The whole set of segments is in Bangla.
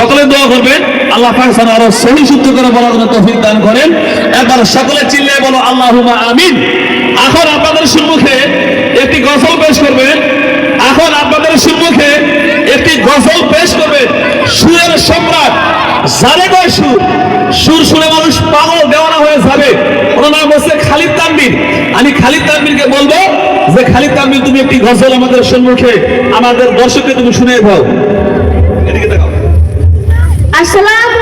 সকলে দোয়া করবেন। আল্লাহ পাক আরও সহি শুদ্ধ করে বলার জন্য তৌফিক দান করেন। একবার সকলে চিল্লে বলো, আল্লাহুম্মা আমিন। এখন আপনাদের সম্মুখে একটি গজল পেশ করবেন। এখন আপনাদের সম্মুখে একটি গজল পেশ করবেন। সুরের সম্রাট জানে কয় সুর? সুর শুনে মানুষ পাগল, দেওয়ানা হয়ে যাবে। ওনার নাম হচ্ছে খালিদ তানবির। আমি খালিদ তানবিরকে বলব যে, খালিদ তানবির, তুমি একটি গজল আমাদের সম্মুখে, আমাদের দর্শককে তুমি শুনে দাও। আসসালামু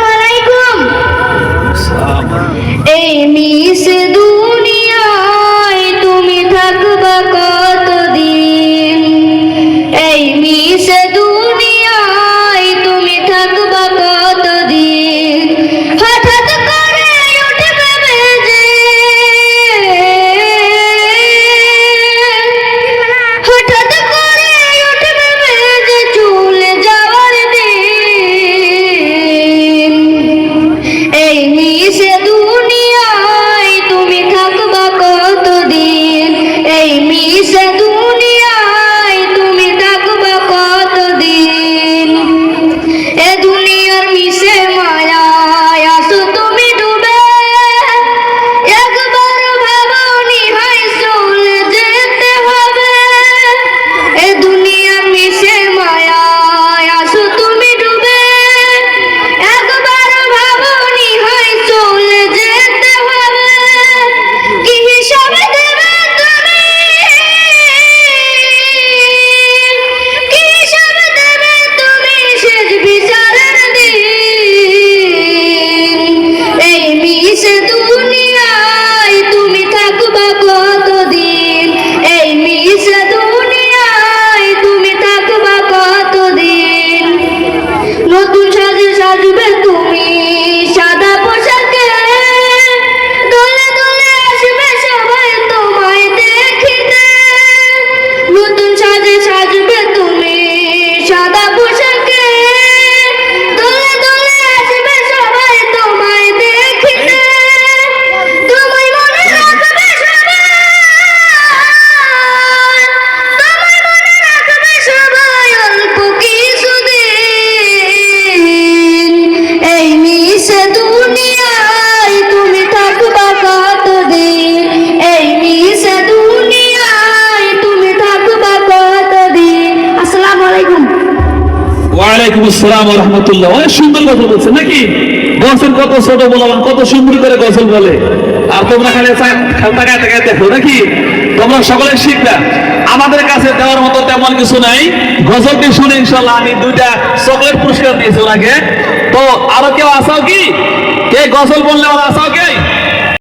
ওয়ালাইকুম আসসালাম রাহমাতুল্লাহ অনেক সুন্দর কথা বলছেন, নাকি? বলছেন কত ছোট বলবান, কত সুন্দর করে গজল বলে। আর তোমরা খালি তাকায় তাকায় দেখো, নাকি? তোমরা সকলে শিখবা আমাদের কাছে দেওয়ার মতো তেমন কিছু নাই। গজলটি শুনে ইনশাল্লাহ আমি দুইটা চকলেট পুরস্কার দিয়েছি ওনাকে। তো আরও কেউ আসাও কি? কে গজল বললে ওরা আসাও কে?